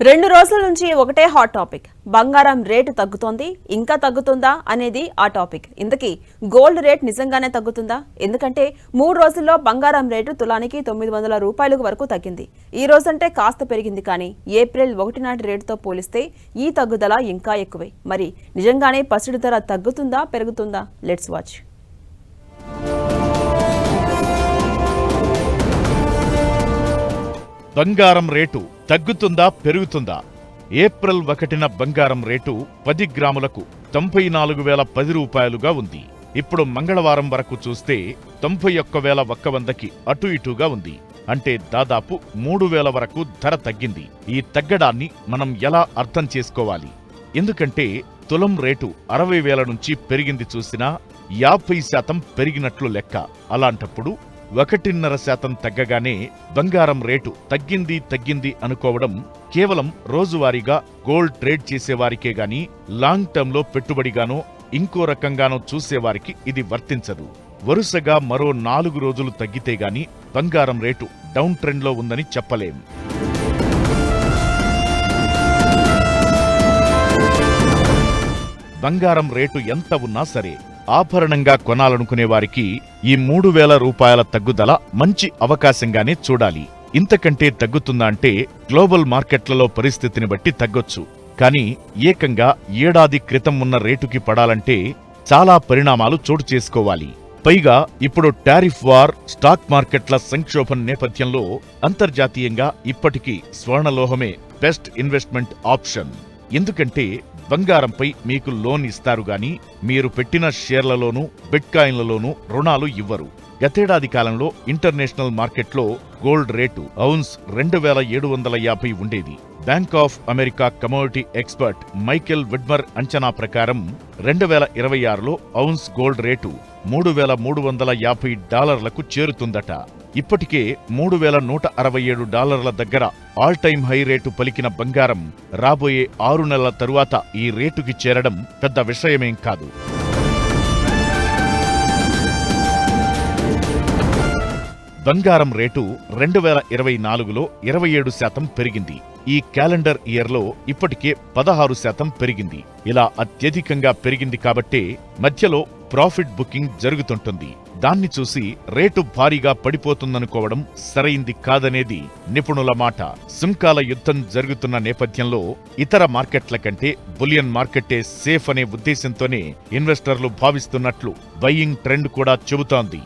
రెండు రోజుల నుంచి ఒకటే హాట్ టాపిక్ బంగారం రేటు తగ్గుతోంది ఇంకా తగ్గుతుందా అనేది ఆ టాపిక్ ఇంతకీ గోల్డ్ రేట్ నిజంగానే తగ్గుతుందా? ఎందుకంటే మూడు రోజుల్లో బంగారం రేటు తులానికి తొమ్మిది వందల రూపాయలకు వరకు తగ్గింది. ఈ రోజంటే కాస్త పెరిగింది కానీ ఏప్రిల్ ఒకటి నాటి రేటుతో పోలిస్తే ఈ తగ్గుదల ఇంకా ఎక్కువే. మరి నిజంగానే పసిడి ధర తగ్గుతుందా పెరుగుతుందా? లెట్స్ వాచ్ బంగారం రేటు తగ్గుతుందా పెరుగుతుందా? ఏప్రిల్ ఒకటిన బంగారం రేటు పది గ్రాములకు తొంభై నాలుగు వేల పది రూపాయలుగా ఉంది. ఇప్పుడు మంగళవారం వరకు చూస్తే తొంభై ఒక్క వేల ఒక్క వందకి అటు ఇటుగా ఉంది. అంటే దాదాపు మూడు వేల వరకు ధర తగ్గింది. ఈ తగ్గడాన్ని మనం ఎలా అర్థం చేసుకోవాలి? ఎందుకంటే తులం రేటు అరవై వేల నుంచి పెరిగింది చూసినా యాభై శాతం పెరిగినట్లు లెక్క. అలాంటప్పుడు ఒకటిన్నర శాతం తగ్గగానే బంగారం రేటు తగ్గింది తగ్గింది అనుకోవడం కేవలం రోజువారీగా గోల్డ్ ట్రేడ్ చేసేవారికే గాని లాంగ్ టర్మ్లో పెట్టుబడిగానో ఇంకో రకంగానో చూసేవారికి ఇది వర్తించదు. వరుసగా మరో నాలుగు రోజులు తగ్గితే గాని బంగారం రేటు డౌన్ ట్రెండ్లో ఉందని చెప్పలేం. బంగారం రేటు ఎంత ఉన్నా సరే ఆభరణంగా కొనాలనుకునే వారికి ఈ మూడు వేల రూపాయల తగ్గుదల మంచి అవకాశంగానే చూడాలి. ఇంతకంటే తగ్గుతుందా అంటే గ్లోబల్ మార్కెట్లలో పరిస్థితిని బట్టి తగ్గొచ్చు. కానీ ఏకంగా ఏడాది క్రితం ఉన్న రేటుకి పడాలంటే చాలా పరిణామాలు చోటు చేసుకోవాలి. పైగా ఇప్పుడు టారిఫ్ వార్ స్టాక్ మార్కెట్ల సంక్షోభం నేపథ్యంలో అంతర్జాతీయంగా ఇప్పటికీ స్వర్ణలోహమే బెస్ట్ ఇన్వెస్ట్మెంట్ ఆప్షన్. ఎందుకంటే బంగారంపై మీకు లోన్ ఇస్తారు గాని మీరు పెట్టిన షేర్లలోనూ బిట్కాయిన్లలోనూ రుణాలు ఇవ్వరు. గతేడాది కాలంలో ఇంటర్నేషనల్ మార్కెట్లో గోల్డ్ రేటు ఔన్స్ రెండు వేల ఏడు వందల యాభై ఉండేది. Bank of America commodity expert Michael Widmer అంచనా ప్రకారం రెండు వేల ఇరవై ఆరులో ఔన్స్ గోల్డ్ రేటు మూడు వేల మూడు వందల యాభై డాలర్లకు చేరుతుందట. ఇప్పటికే మూడు వేల నూట అరవై ఏడు డాలర్ల దగ్గర ఆల్ టైమ్ హై రేటు పలికిన బంగారం రాబోయే ఆరు నెలల తరువాత ఈ రేటుకి చేరడం పెద్ద విషయమేం కాదు. బంగారం రేటు రెండు వేల ఇరవై నాలుగులో ఇరవై ఏడు శాతం పెరిగింది. ఈ క్యాలెండర్ ఇయర్లో ఇప్పటికే పదహారు శాతం పెరిగింది. ఇలా అత్యధికంగా పెరిగింది కాబట్టే మధ్యలో ప్రాఫిట్ బుకింగ్ జరుగుతుంటుంది. దాన్ని చూసి రేటు భారీగా పడిపోతుందనుకోవడం సరైంది కాదనేది నిపుణుల మాట. సుంకాల యుద్ధం జరుగుతున్న నేపథ్యంలో ఇతర మార్కెట్ల కంటే బులియన్ మార్కెట్టే సేఫ్ అనే ఉద్దేశంతోనే ఇన్వెస్టర్లు భావిస్తున్నట్లు బయింగ్ ట్రెండ్ కూడా చెబుతోంది.